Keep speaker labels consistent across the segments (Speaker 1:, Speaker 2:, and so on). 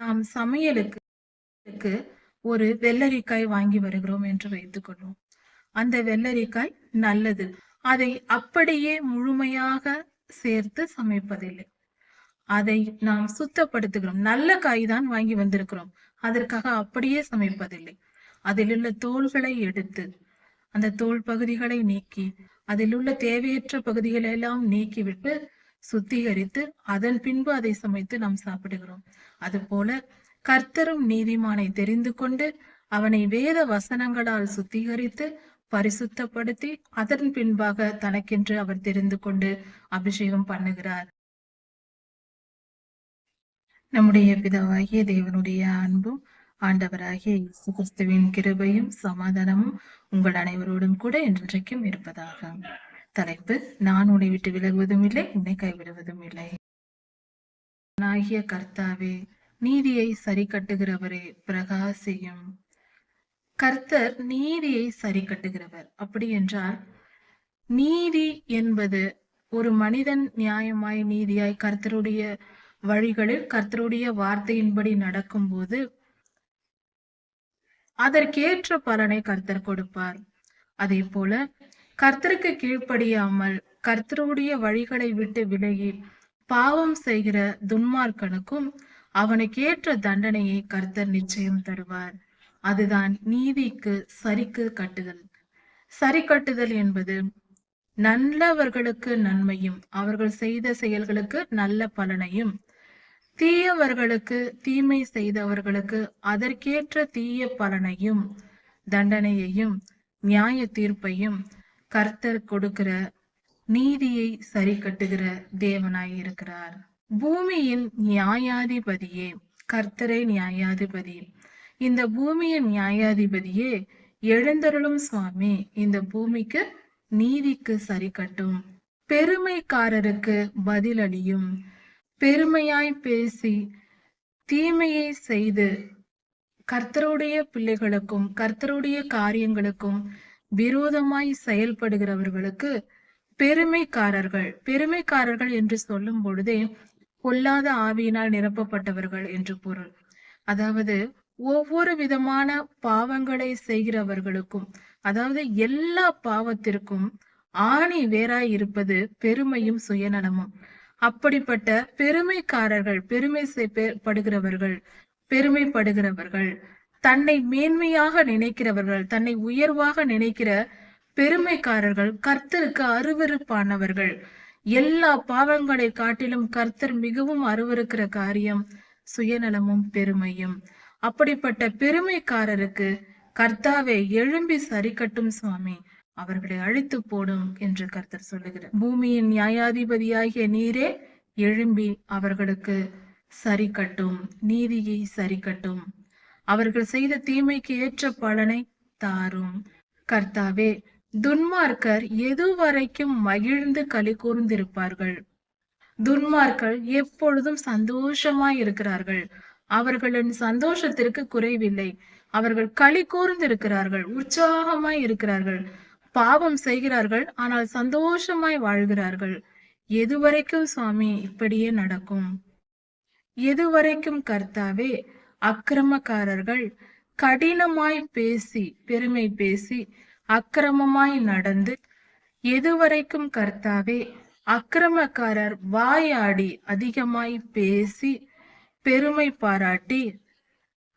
Speaker 1: நாம் சமையலுக்கு ஒரு வெள்ளரிக்காய் வாங்கி வருகிறோம் என்று வைத்துக்கொள்வோம் அந்த வெள்ளரிக்காய் நல்லது. அதை அப்படியே முழுமையாக சேர்த்து சமைப்பதில்லை. அதை நாம் சுத்தப்படுத்துகிறோம். நல்ல காய் தான் வாங்கி வந்திருக்கிறோம். அதற்காக அப்படியே சமைப்பதில்லை. அதில் உள்ள தோள்களை எடுத்து அந்த தோல் பகுதிகளை நீக்கி அதில் உள்ள தேவையற்ற பகுதிகளை எல்லாம் நீக்கிவிட்டு சுத்திகரித்து அதன் பின்பு அதை சமைத்து நாம் சாப்பிடுகிறோம். அதுபோல கர்த்தரும் நீதிமானை தெரிந்து கொண்டு அவனை வேத வசனங்களால் சுத்திகரித்து பரிசுத்தப்படுத்தி அதன் பின்பாக தனக்கென்று அவர் தெரிந்து கொண்டு அபிஷேகம் பண்ணுகிறார். நம்முடைய பிதாவாகிய தேவனுடைய அன்பும் ஆண்டவராகிய இயேசு கிறிஸ்துவின் கிருபையும் சமாதானமும் உங்கள் அனைவரோடும் கூட இன்றைக்கும் இருப்பதாக. தலைப்பு நான் உன்னை விட்டு விலகுவதும் இல்லை உன்னை கைவிடுவதும் இல்லை ஆகிய கர்த்தாவே நீதியை சரி கட்டுகிறவரே பிரகாசியும். கர்த்தர் நீதியை சரி கட்டுகிறவர் அப்படி என்றால் நீதி என்பது ஒரு மனிதன் நியாயமாய் நீதியாய் கர்த்தருடைய வழிகளில் கர்த்தருடைய வார்த்தையின்படி நடக்கும்போது அதற்கேற்ற பலனை கர்த்தர் கொடுப்பார். அதே போல கர்த்தருக்கு கீழ்ப்படியாமல் கர்த்தருடைய வழிகளை விட்டு விலகி பாவம் செய்கிற துன்மார்க்கனுக்கும் அவனுக்கு ஏற்ற தண்டனையை கர்த்தர் நிச்சயம் தருவார். அதுதான் நீதிக்கு சரிக்கு கட்டுதல். சரி கட்டுதல் என்பது நல்லவர்களுக்கு நன்மையும் அவர்கள் செய்த செயல்களுக்கு நல்ல பலனையும் தீயவர்களுக்கு தீமை செய்தவர்களுக்கு அதற்கேற்ற தீய பலனையும் தண்டனையையும் நியாய தீர்ப்பையும் கர்த்தர் கொடுக்கிற நீதியை சரி கட்டுகிற தேவனாய் இருக்கிறார். பூமியின் நியாயாதிபதியே கர்த்தரை நியாயாதிபதி. இந்த பூமியின் நியாயாதிபதியே எழுந்தருளும் சுவாமி இந்த பூமிக்கு நீதிக்கு சரி கட்டும் பெருமைக்காரருக்கு பதிலளியும். பெருமையாய் பேசி தீமையை செய்து கர்த்தருடைய பிள்ளைகளுக்கும் கர்த்தருடைய காரியங்களுக்கும் விரோதமாய் செயல்படுகிறவர்களுக்கு பெருமைக்காரர்கள் பெருமைக்காரர்கள் என்று சொல்லும் பொழுதே பொல்லாத ஆவியினால் நிரப்பப்பட்டவர்கள் என்று பொருள். அதாவது ஒவ்வொரு விதமான பாவங்களை செய்கிறவர்களுக்கும் அதாவது எல்லா பாவத்திற்கும் ஆணி வேறாய் இருப்பது பெருமையும் சுயநலமும். அப்படிப்பட்ட பெருமைக்காரர்கள் பெருமை படுகிறவர்கள் பெருமைப்படுகிறவர்கள் தன்னை மேன்மையாக நினைக்கிறவர்கள் தன்னை உயர்வாக நினைக்கிற பெருமைக்காரர்கள் கர்த்தருக்கு அருவருப்பானவர்கள். எல்லா பாவங்களை காட்டிலும் கர்த்தர் மிகவும் அருவருக்கிற காரியம் சுயநலமும் பெருமையும். அப்படிப்பட்ட பெருமைக்காரருக்கு கர்த்தாவை எழும்பி சரிக்கட்டும் சுவாமி. அவர்களை அழித்து போடும் என்று கர்த்தர் சொல்லுகிறார். பூமியின் நியாயாதிபதியாகிய நீரே எழும்பி அவர்களுக்கு சரி கட்டும் நீதியை சரிக்கட்டும். அவர்கள் செய்த தீமைக்கு ஏற்ற பலனை தாரும். கர்த்தாவே துன்மார்க்கர் எதுவரைக்கும் மகிழ்ந்து களி கூர்ந்திருப்பார்கள். துன்மார்கள் எப்பொழுதும் சந்தோஷமாய் இருக்கிறார்கள். அவர்களின் சந்தோஷத்திற்கு குறைவில்லை. அவர்கள் களி கூர்ந்திருக்கிறார்கள் உற்சாகமாய் இருக்கிறார்கள். பாவம் செய்கிறார்கள் ஆனால் சந்தோஷமாய் வாழ்கிறார்கள். எதுவரைக்கும் சுவாமி இப்படியே நடக்கும். எதுவரைக்கும் கர்த்தாவே அக்கிரமக்காரர்கள் கடினமாய் பேசி பெருமை பேசி அக்கிரமமாய் நடந்து எதுவரைக்கும் கர்த்தாவே அக்கிரமக்காரர் வாயாடி அதிகமாய் பேசி பெருமை பாராட்டி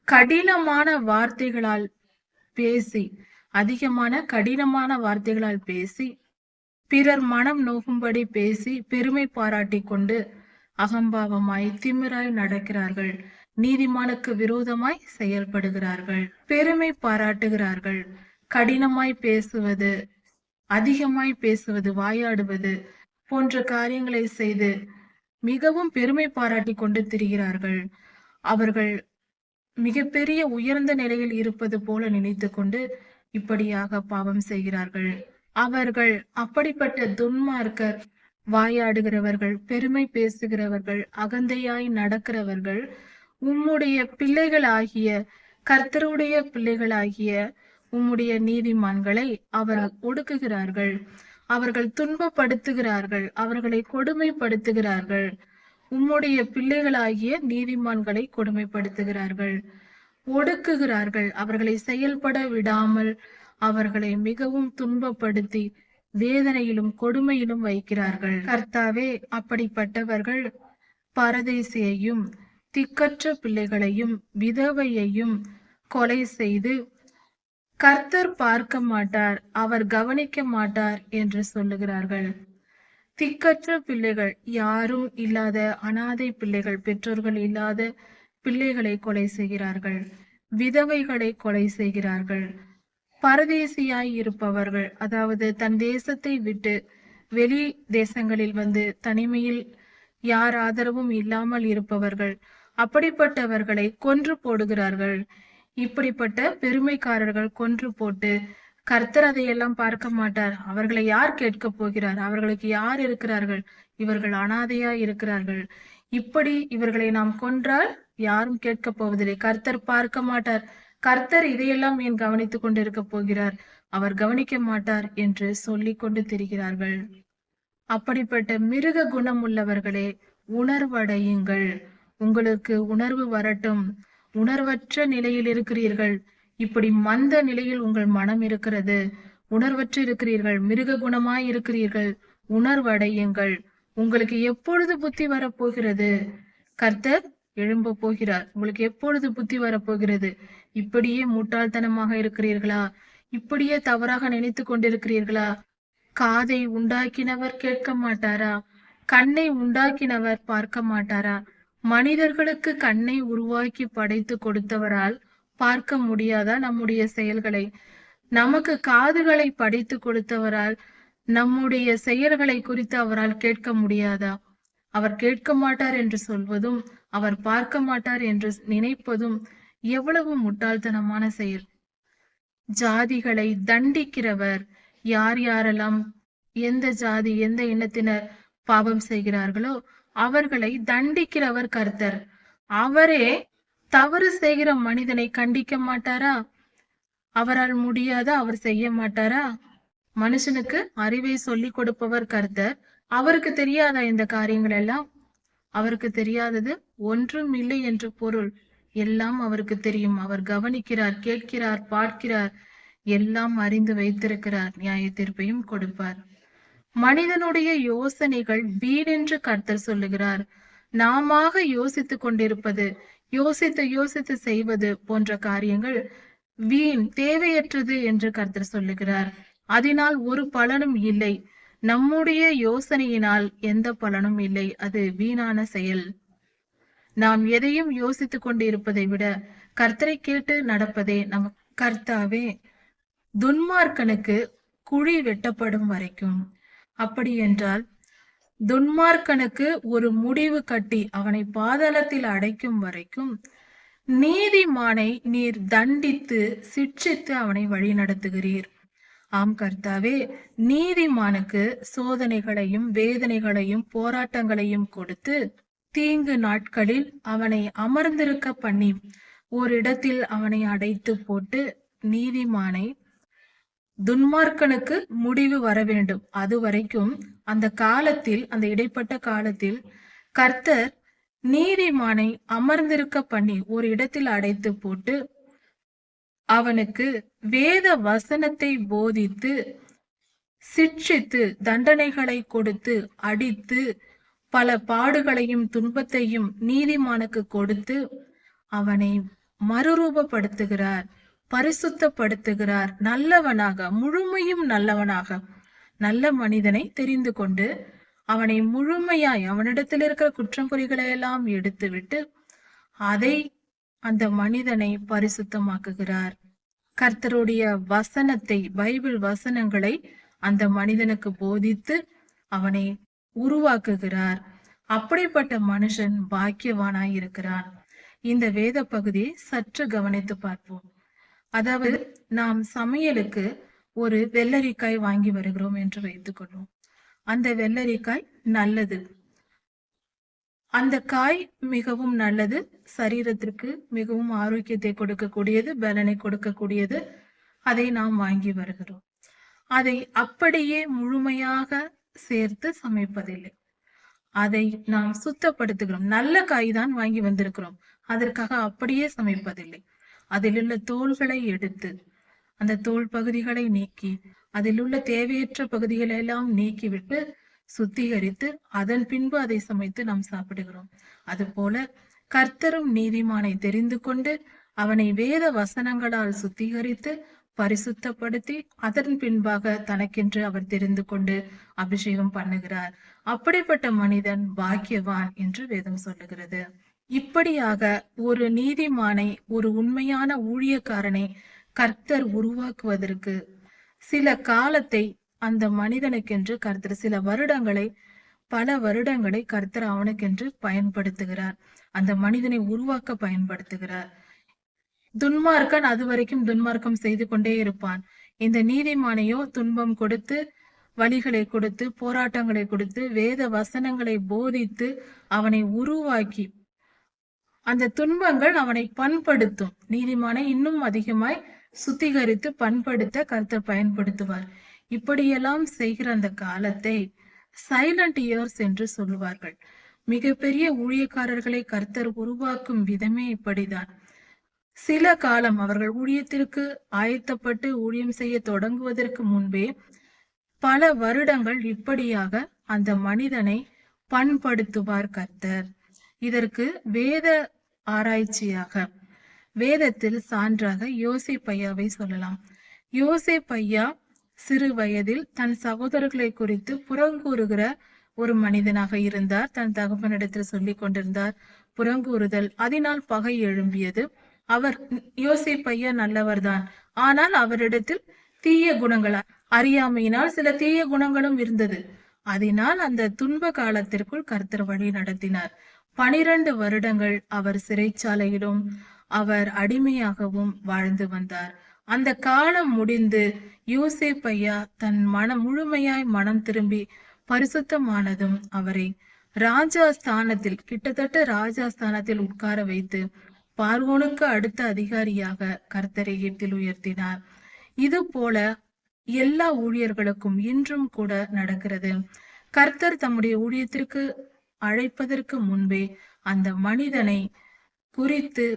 Speaker 1: கடினமான வார்த்தைகளால் பேசி அதிகமான கடினமான வார்த்தைகளால் பேசி பிறர் மனம் நோகும்படி பேசி பெருமை பாராட்டி கொண்டு அகம்பாவமாய் திமிராய் நடக்கிறார்கள். நீதிமானுக்கு விரோதமாய் செயல்படுகிறார்கள். பெருமை பாராட்டுகிறார்கள். கடினமாய் பேசுவது அதிகமாய் பேசுவது வாயாடுவது போன்ற காரியங்களை செய்து மிகவும் பெருமை பாராட்டி கொண்டு திரிகிறார்கள். அவர்கள் மிகப்பெரிய உயர்ந்த நிலையில் இருப்பது போல நினைத்து கொண்டு இப்படியாக பாவம் செய்கிறார்கள். அவர்கள் அப்படிப்பட்ட துன்மார்க்கர் வாயாடுகிறவர்கள் பெருமை பேசுகிறவர்கள் அகந்தையாய் நடக்கிறவர்கள் உம்முடைய பிள்ளைகளாகிய கர்த்தருடைய பிள்ளைகளாகிய உம்முடைய நீதிமான்களை அவர் ஒடுக்குகிறார்கள். அவர்கள் துன்பப்படுத்துகிறார்கள். அவர்களை கொடுமைப்படுத்துகிறார்கள். உம்முடைய பிள்ளைகளாகிய நீதிமான்களை கொடுமைப்படுத்துகிறார்கள். ஒடுக்குகிறார்கள். அவர்களை செயல்பட விடாமல் அவர்களை மிகவும் துன்பப்படுத்தி வேதனையிலும் கொடுமையிலும் வைக்கிறார்கள். கர்த்தாவே அப்படிப்பட்டவர்கள் பரதேசியையும் திக்கற்ற பிள்ளைகளையும் விதவையையும் கொலை செய்து கர்த்தர் பார்க்க மாட்டார் அவர் கவனிக்க மாட்டார் என்று சொல்லுகிறார்கள். திக்கற்ற பிள்ளைகள் யாரும் இல்லாத அனாதை பிள்ளைகள் பெற்றோர்கள் இல்லாத பிள்ளைகளை கொலை செய்கிறார்கள். விதவைகளை கொலை செய்கிறார்கள். பரதேசியாய் இருப்பவர்கள் அதாவது தன் தேசத்தை விட்டு வெளி தேசங்களில் வந்து தனிமையில் யார் ஆதரவும் இல்லாமல் இருப்பவர்கள் அப்படிப்பட்டவர்களை கொன்று போடுகிறார்கள். இப்படிப்பட்ட பெருமைக்காரர்கள் கொன்று போட்டு கர்த்தர் அதையெல்லாம் பார்க்க மாட்டார். அவர்களை யார் கேட்க போகிறார்? அவர்களுக்கு யார் இருக்கிறார்கள்? இவர்கள் அனாதையா இருக்கிறார்கள். இப்படி இவர்களை நாம் கொன்றால் யாரும் கேட்க போவதில்லை. கர்த்தர் பார்க்க மாட்டார். கர்த்தர் இதையெல்லாம் ஏன் கவனித்துக் கொண்டிருக்க போகிறார்? அவர் கவனிக்க மாட்டார் என்று சொல்லிக் கொண்டு திரிகிறார்கள். அப்படிப்பட்ட மிருக குணம் உள்ளவர்களே உணர்வடையுங்கள். உங்களுக்கு உணர்வு வரட்டும். உணர்வற்ற நிலையில் இருக்கிறீர்கள். இப்படி மந்த நிலையில் உங்கள் மனம் இருக்கிறது. உணர்வற்று இருக்கிறீர்கள். மிருக குணமாய் இருக்கிறீர்கள். உணர்வடையுங்கள். உங்களுக்கு எப்பொழுது புத்தி வரப்போகிறது? கர்த்தர் எழும்ப போகிறார். உங்களுக்கு எப்பொழுது புத்தி வரப்போகிறது? இப்படியே முட்டாள்தனமாக இருக்கிறீர்களா? இப்படியே தவறாக நினைத்து கொண்டிருக்கிறீர்களா? காதை உண்டாக்கினவர் கேட்க மாட்டாரா? கண்ணை உண்டாக்கினவர் பார்க்க மாட்டாரா? மனிதர்களுக்கு கண்ணை உருவாக்கி படைத்து கொடுத்தவரால் பார்க்க முடியாதா நம்முடைய செயல்களை? நமக்கு காதுகளை படைத்து கொடுத்தவரால் நம்முடைய செயல்களை குறித்து அவரால் கேட்க முடியாதா? அவர் கேட்க மாட்டார் என்று சொல்வதும் அவர் பார்க்க மாட்டார் என்று நினைப்பதும் எவ்வளவு முட்டாள்தனமான செயல். ஜாதிகளை தண்டிக்கிறவர் யார் யாரெல்லாம் எந்த ஜாதி எந்த இனத்தினர் பாவம் செய்கிறார்களோ அவர்களை தண்டிக்கிறவர் கர்த்தர். அவரே தவறு செய்கிற மனிதனை கண்டிக்க மாட்டாரா? அவரால் முடியாத அவர் செய்ய மாட்டாரா? மனுஷனுக்கு அறிவை சொல்லிக் கொடுப்பவர் கர்த்தர். அவருக்கு தெரியாதா இந்த காரியங்கள் எல்லாம் அவருக்கு தெரியாதது ஒன்றும் இல்லை என்று பொருள். எல்லாம் அவருக்கு தெரியும். அவர் கவனிக்கிறார் கேட்கிறார் பார்க்கிறார். எல்லாம் அறிந்து வைத்திருக்கிறார். நியாய தீர்ப்பையும் கொடுப்பார். மனிதனுடைய யோசனைகள் வீணென்று கர்த்தர் சொல்லுகிறார். நாமாக யோசித்துக் கொண்டிருப்பது யோசித்து யோசித்து செய்வது போன்ற காரியங்கள் வீண் தேவையற்றது என்று கர்த்தர் சொல்லுகிறார். அதனால் ஒரு பலனும் இல்லை. நம்முடைய யோசனையினால் எந்த பலனும் இல்லை. அது வீணான செயல். நாம் எதையும் யோசித்துக் கொண்டிருப்பதை விட கர்த்தரை கேட்டு நடப்பதே நம் கர்த்தாவே. துன்மார்க்கனுக்கு குழி வெட்டப்படும் வரைக்கும். அப்படி என்றால் துன்மார்க்கனுக்கு ஒரு முடிவு கட்டி அவனை பாதாளத்தில் அடைக்கும் வரைக்கும் நீதிமானை நீர் தண்டித்து சிட்சித்து அவனை வழி நடத்துகிறீர் ஆம் கர்த்தாவே நீதிமானுக்கு சோதனைகளையும் வேதனைகளையும் போராட்டங்களையும் கொடுத்து தீங்கு நாட்களில் அவனை அமர்ந்திருக்க பண்ணி ஓரிடத்தில் அவனை அடைத்து போட்டு நீதிமானை துன்மார்க்கனுக்கு முடிவு வர வேண்டும். அது வரைக்கும் அந்த காலத்தில் அந்த இடைப்பட்ட காலத்தில் கர்த்தர் நீதிமானை அமர்ந்திருக்க பண்ணி ஒரு இடத்தில் அடைத்து போட்டு அவனுக்கு வேத வசனத்தை போதித்து சிட்சித்து தண்டனைகளை கொடுத்து அடித்து பல பாடுகளையும் துன்பத்தையும் நீதிமானுக்கு கொடுத்து அவனை மறுரூபப்படுத்துகிறார். பரிசுத்தப்படுத்துகிறார். நல்லவனாக முழுமையும் நல்லவனாக நல்ல மனிதனை தெரிந்து கொண்டு அவனை முழுமையாய் அவனிடத்தில் இருக்கிற குற்றம் குறிகளை எல்லாம் எடுத்துவிட்டு அதை அந்த மனிதனை பரிசுத்தமாக்குகிறார். கர்த்தருடைய வசனத்தை பைபிள் வசனங்களை அந்த மனிதனுக்கு போதித்து அவனை உருவாக்குகிறார். அப்படிப்பட்ட மனுஷன் பாக்கியவானாய் இருக்கிறான். இந்த வேத பகுதியை சற்று கவனித்து பார்ப்போம். அதாவது நாம் சமையலுக்கு ஒரு வெள்ளரிக்காய் வாங்கி வருகிறோம் என்று வைத்துக்கொள்வோம் அந்த வெள்ளரிக்காய் நல்லது. அந்த காய் மிகவும் நல்லது. சரீரத்திற்கு மிகவும் ஆரோக்கியத்தை கொடுக்கக்கூடியது பலனை கொடுக்கக்கூடியது. அதை நாம் வாங்கி வருகிறோம். அதை அப்படியே முழுமையாக சேர்த்து சமைப்பதில்லை. அதை நாம் சுத்தப்படுத்துகிறோம். நல்ல காய் தான் வாங்கி வந்திருக்கிறோம். அதற்காக அப்படியே சமைப்பதில்லை. அதிலுள்ள தோள்களை தோல்களை எடுத்து அந்த தோல் பகுதிகளை நீக்கி அதில் உள்ள தேவையற்ற பகுதிகளை எல்லாம் நீக்கிவிட்டு சுத்திகரித்து அதன் பின்பு அதை சமைத்து நாம் சாப்பிடுகிறோம். அதுபோல கர்த்தரும் நீதிமானை தெரிந்து கொண்டு அவனை வேத வசனங்களால் சுத்திகரித்து பரிசுத்தப்படுத்தி அதன் பின்பாக தனக்கென்று அவர் தெரிந்து கொண்டு அபிஷேகம் பண்ணுகிறார். அப்படிப்பட்ட மனிதன் பாக்கியவான் என்று வேதம் சொல்லுகிறது. இப்படியாக ஒரு நீதிமானை ஒரு உண்மையான ஊழியக்காரனை கர்த்தர் உருவாக்குவதற்கு சில காலத்தை அந்த மனிதனுக்கென்று கர்த்தர் சில வருடங்களை பல வருடங்களை கர்த்தர் அவனுக்கென்று பயன்படுத்துகிறார். அந்த மனிதனை உருவாக்க பயன்படுத்துகிறார். துன்மார்க்கன் அது வரைக்கும் துன்மார்க்கம் செய்து கொண்டே இருப்பான். இந்த நீதிமானையோ துன்பம் கொடுத்து வழிகளை கொடுத்து போராட்டங்களை கொடுத்து வேத வசனங்களை போதித்து அவனை உருவாக்கி அந்த துன்பங்கள் அவனை பண்படுத்தும். நீதிமானை இன்னும் அதிகமாய் சுத்திகரித்து பண்படுத்த கருத்தர் பயன்படுத்துவார். இப்படியெல்லாம் செய்கிற அந்த காலத்தை சைலண்ட் இயர்ஸ் என்று சொல்லுவார்கள். மிகப்பெரிய ஊழியக்காரர்களை கர்த்தர் உருவாக்கும் விதமே இப்படிதான். சில காலம் அவர்கள் ஊழியத்திற்கு ஆயத்தப்பட்டு ஊழியம் செய்ய தொடங்குவதற்கு முன்பே பல வருடங்கள் இப்படியாக அந்த மனிதனை பண்படுத்துவார் கர்த்தர். இதற்கு வேத ஆராய்ச்சியாக. வேதத்தில் சான்றாக யோசிப்பையாவை சொல்லலாம். யோசிப்பையா சிறு வயதில் தன் சகோதரர்களை குறித்து புறங்கூறுகிற ஒரு மனிதனாக இருந்தார். தன் தகப்பனிடத்தில் சொல்லிக் கொண்டிருந்தார் புறங்கூறுதல். அதனால் பகை எழும்பியது. அவர் யோசிப்பையா நல்லவர்தான். ஆனால் அவரிடத்தில் தீய குணங்கள்? அறியாமையினால் சில தீய குணங்களும் இருந்தது. அதனால் அந்த துன்ப காலத்திற்குள் கர்த்தர் வழி நடத்தினார். பனிரெண்டு வருடங்கள் அவர் சிறைச்சாலையிலும் அவர் அடிமையாகவும் வாழ்ந்து வந்தார். அந்த காலம் முடிந்து யோசேப்பையா தன் மனம் முழுமையாய் மனம் திரும்பி பரிசுத்தமானதும் அவரை ராஜா ஸ்தானத்தில் கிட்டத்தட்ட ராஜா ஸ்தானத்தில் உட்கார வைத்து பார்வோனுக்கு அடுத்த அதிகாரியாக கர்த்தரை எட்டில் உயர்த்தினார். இது போல எல்லா ஊழியர்களுக்கும் இன்றும் கூட நடக்கிறது. கர்த்தர் தம்முடைய ஊழியத்திற்கு அழைப்பதற்கு முன்பே அந்த மனிதனை குறித்து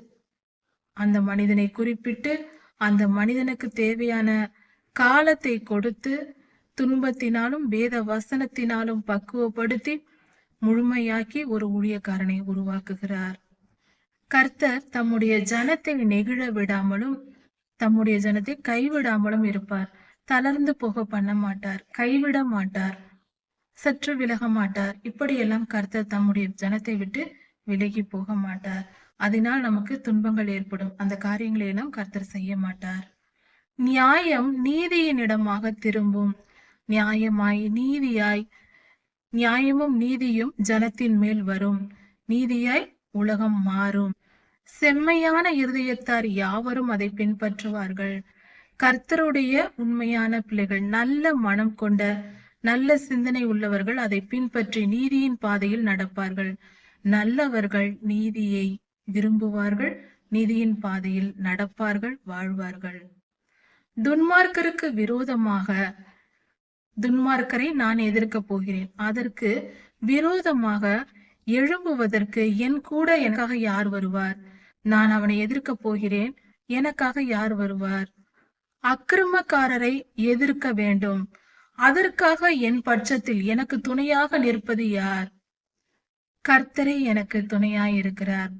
Speaker 1: அந்த மனிதனை குறிப்பிட்டு அந்த மனிதனுக்கு தேவையான காலத்தை கொடுத்து துன்பத்தினாலும் வேத வசனத்தினாலும் பக்குவப்படுத்தி முழுமையாக்கி ஒரு ஊழியக்காரனை உருவாக்குகிறார். கர்த்தர் தம்முடைய ஜனத்தை நெகிழ விடாமலும் தம்முடைய ஜனத்தை கைவிடாமலும் இருப்பார். தளர்ந்து போக பண்ண மாட்டார் கைவிட மாட்டார் சற்று விலக மாட்டார். இப்படியெல்லாம் கர்த்தர் தம்முடைய ஜனத்தை விட்டு விலகி போக மாட்டார். அதனால் நமக்கு துன்பங்கள் ஏற்படும். அந்த காரியங்களை எல்லாம் கர்த்தர் செய்ய மாட்டார். நியாயம் நீதியினிடமாக திரும்பும். நியாயமாய் நீதியாய் நியாயமும் நீதியும் ஜனத்தின் மேல் வரும். நீதியாய் உலகம் மாறும். செம்மையான இருதயத்தார் யாவரும் அதை பின்பற்றுவார்கள். கர்த்தருடைய உண்மையான பிள்ளைகள் நல்ல மனம் கொண்ட நல்ல சிந்தனை உள்ளவர்கள் அதை பின்பற்றி நீதியின் பாதையில் நடப்பார்கள். நல்லவர்கள் நீதியை விரும்புவார்கள் நீதியின் பாதையில் நடப்பார்கள் வாழ்வார்கள். துன்மார்க்கருக்கு விரோதமாக துன்மார்க்கரை நான் எதிர்க்க போகிறேன். அதற்கு விரோதமாக எழும்புவதற்கு என் கூட எனக்காக யார் வருவார்? நான் அவனை எதிர்க்க போகிறேன் எனக்காக யார் வருவார்? அக்கிரமக்காரரை எதிர்க்க வேண்டும். அதற்காக என் பட்சத்தில் எனக்கு துணையாக நிற்பது யார்? கர்த்தரே எனக்கு துணையாய் இருக்கிறார்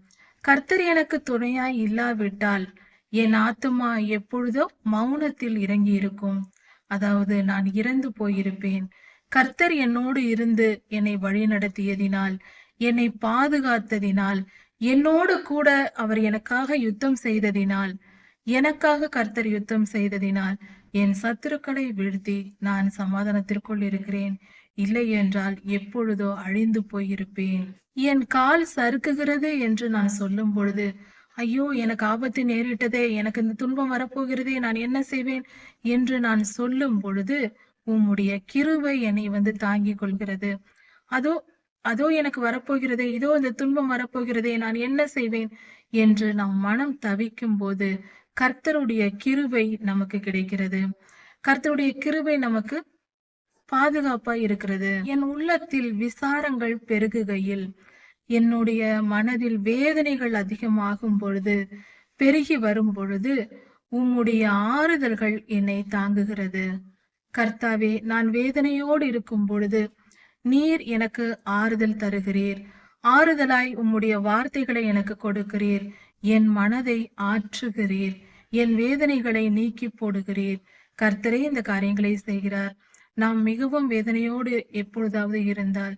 Speaker 1: கர்த்தர் எனக்கு துணையாய் இல்லாவிட்டால் என் ஆத்துமா எப்பொழுதோ மௌனத்தில் இறங்கி இருக்கும் அதாவது நான் இறந்து போயிருப்பேன். கர்த்தர் என்னோடு இருந்து என்னை வழி நடத்தியதினால் என்னை பாதுகாத்ததினால் என்னோடு கூட அவர் எனக்காக யுத்தம் செய்ததினால் எனக்காக கர்த்தர் யுத்தம் செய்ததினால் என் சத்துருக்களை வீழ்த்தி நான் சமாதானத்திற்குள் இருக்கிறேன். இல்லை என்றால் எப்பொழுதோ அழிந்து போயிருப்பேன். என் கால் சறுக்குகிறது என்று நான் சொல்லும் பொழுது ஐயோ எனக்கு ஆபத்து நேரிட்டதே எனக்கு இந்த துன்பம் வரப்போகிறதே நான் என்ன செய்வேன் என்று நான் சொல்லும் பொழுது உம்முடைய கிருவை என்னை வந்து தாங்கிக் கொள்கிறது. அதோ அதோ எனக்கு வரப்போகிறதே இதோ இந்த துன்பம் வரப்போகிறதே நான் என்ன செய்வேன் என்று நாம் மனம் தவிக்கும் போது கர்த்தருடைய கிருவை நமக்கு கிடைக்கிறது. கர்த்தருடைய கிருவை நமக்கு பாதுகாப்பா இருக்கிறது. என் உள்ளத்தில் விசாரங்கள் பெருகுகையில் என்னுடைய மனதில் வேதனைகள் அதிகமாகும் பொழுது பெருகி வரும் பொழுது உம்முடைய ஆறுதல்கள் என்னை தாங்குகிறது. கர்த்தாவே நான் வேதனையோடு இருக்கும் பொழுது நீர் எனக்கு ஆறுதல் தருகிறீர். ஆறுதலாய் உம்முடைய வார்த்தைகளை எனக்கு கொடுக்கிறீர். என் மனதை ஆற்றுகிறீர். என் வேதனைகளை நீக்கி போடுகிறீர். கர்த்தரே இந்த காரியங்களை செய்கிறார். நாம் மிகவும் வேதனையோடு எப்பொழுதாவது இருந்தால்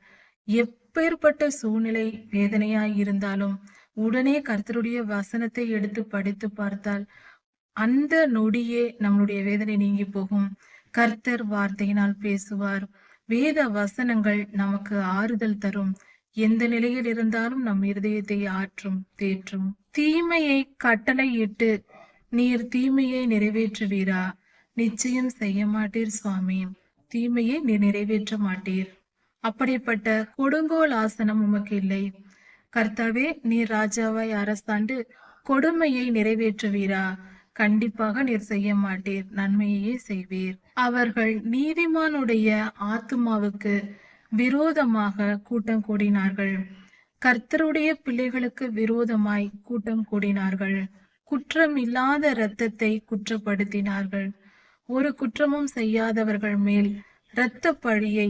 Speaker 1: எப்பேற்பட்ட சூழ்நிலை வேதனையாய் இருந்தாலும் உடனே கர்த்தருடைய வசனத்தை எடுத்து படித்து பார்த்தால் அந்த நொடியே நம்மளுடைய வேதனை நீங்கி போகும். கர்த்தர் வார்த்தையினால் பேசுவார். வேத வசனங்கள் நமக்கு ஆறுதல் தரும். எந்த நிலையில் இருந்தாலும் நம் இருதயத்தை ஆற்றும் தேற்றும். தீமையை கட்டளையிட்டு நீர் தீமையை நிறைவேற்றுவீரா? நிச்சயம் செய்ய மாட்டீர் சுவாமி. தீமையை நீர் நிறைவேற்ற மாட்டீர். அப்படிப்பட்ட கொடுங்கோல் ஆசனம் உமக்கு இல்லை. கர்த்தாவே நீர் ராஜாவாய் அரசாண்டு கொடுமையை நிறைவேற்றுவீரா? கண்டிப்பாக நீர் செய்ய மாட்டீர் நன்மையையே செய்வீர். அவர்கள் நீதிமானுடைய ஆத்துமாவுக்கு விரோதமாக கூட்டம் கூடினார்கள். கர்த்தருடைய பிள்ளைகளுக்கு விரோதமாய் கூட்டம் கூடினார்கள். குற்றம் இல்லாத இரத்தத்தை குற்றப்படுத்தினார்கள். ஒரு குற்றமும் செய்யாதவர்கள் மேல் இரத்த பழியை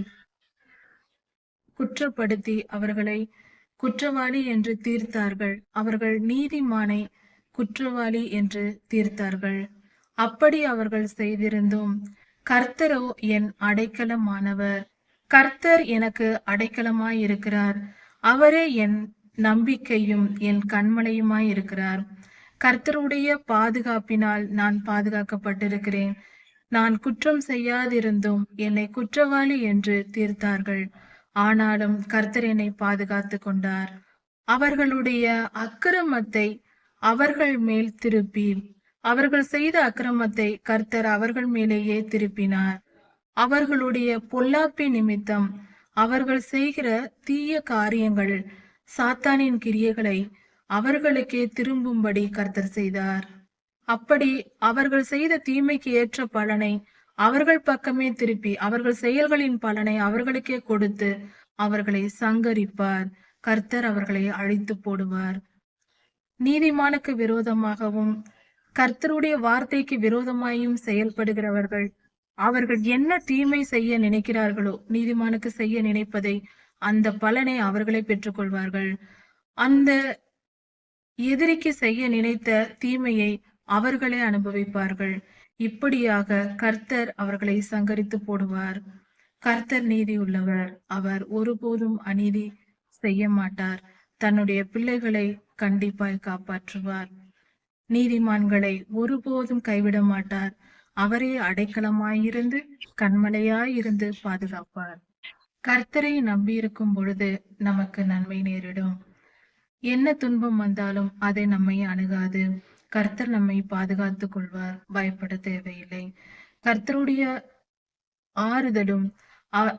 Speaker 1: குற்றப்படுத்தி அவர்களை குற்றவாளி என்று தீர்த்தார்கள். அவர்கள் நீதிமானை குற்றவாளி என்று தீர்த்தார்கள். அப்படி அவர்கள் செய்திருந்தும் கர்த்தரோ என் அடைக்கலமானவர். கர்த்தர் எனக்கு அடைக்கலமாய் இருக்கிறார் அவரே என் நம்பிக்கையும் என் கண்மலையுமாய் இருக்கிறார். கர்த்தருடைய பாதுகாப்பினால் நான் பாதுகாக்கப்பட்டிருக்கிறேன். நான் குற்றம் செய்யாதிருந்தும் என்னை குற்றவாளி என்று தீர்த்தார்கள். ஆனாலும் கர்த்தர் என்னை பாதுகாத்து கொண்டார். அவர்களுடைய அக்கிரமத்தை அவர்கள் மேல் திருப்பி அவர்கள் செய்த அக்கிரமத்தை கர்த்தர் அவர்கள் மேலேயே திருப்பினார். அவர்களுடைய பொல்லாப்பி நிமித்தம் அவர்கள் செய்கிற தீய காரியங்கள் சாத்தானின் கிரியைகளை அவர்களுக்கே திரும்பும்படி கர்த்தர் செய்தார். அப்படி அவர்கள் செய்த தீமைக்கு ஏற்ற பலனை அவர்கள் பக்கமே திருப்பி அவர்கள் செயல்களின் பலனை அவர்களுக்கே கொடுத்து அவர்களை சங்கரிப்பார். கர்த்தர் அவர்களை அழித்து போடுவார். நீதிமானுக்கு விரோதமாகவும் கர்த்தருடைய வார்த்தைக்கு விரோதமாயும் செயல்படுகிறவர்கள் அவர்கள் என்ன தீமை செய்ய நினைக்கிறார்களோ நீதிமானுக்கு செய்ய நினைப்பதை அந்த பலனை அவர்களே பெற்றுக்கொள்வார்கள். அந்த எதிரிக்கு செய்ய நினைத்த தீமையை அவர்களே அனுபவிப்பார்கள். இப்படியாக கர்த்தர் அவர்களை சங்கரித்து போடுவார். கர்த்தர் நீதி உள்ளவர். அவர் ஒருபோதும் அநீதி செய்ய மாட்டார். தன்னுடைய பிள்ளைகளை கண்டிப்பாய் காப்பாற்றுவார். நீதிமான்களை ஒருபோதும் கைவிட மாட்டார். அவரே அடைக்கலமாயிருந்து கண்மலையாயிருந்து பாதுகாப்பார். கர்த்தரை நம்பியிருக்கும் பொழுது நமக்கு நன்மை நேரிடும். என்ன துன்பம் வந்தாலும் அதை நம்மை அணுகாது. கர்த்தர் நம்மை பாதுகாத்துக் கொள்வார். பயப்பட தேவையில்லை. கர்த்தருடைய ஆறுதலும்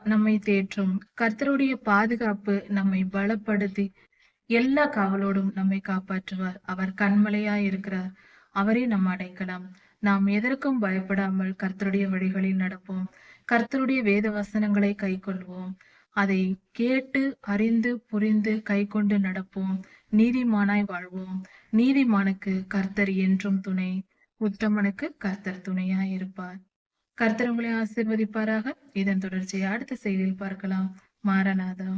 Speaker 1: நம்மை தேற்றும். கர்த்தருடைய பாதுகாப்பு நம்மை பலப்படுத்தி எல்லா காவலோடும் நம்மை காப்பாற்றுவார். அவர் கண்மலையா இருக்கிறார் அவரே நம் அடைக்கலாம். நாம் எதற்கும் பயப்படாமல் கர்த்தருடைய வழிகளில் நடப்போம். கர்த்தருடைய வேத வசனங்களை கை கொள்வோம் அதை கேட்டு அறிந்து புரிந்து கை கொண்டு நடப்போம். நீதிமானாய் வாழ்வோம். நீதிமானுக்கு கர்த்தர் என்றும் துணை. உத்தமனுக்கு கர்த்தர் துணையாய் இருப்பார். கர்த்தர் உங்களை ஆசீர்வதிப்பாராக. இதன் தொடர்ச்சியை அடுத்த செய்தியில் பார்க்கலாம். மாரநாதா.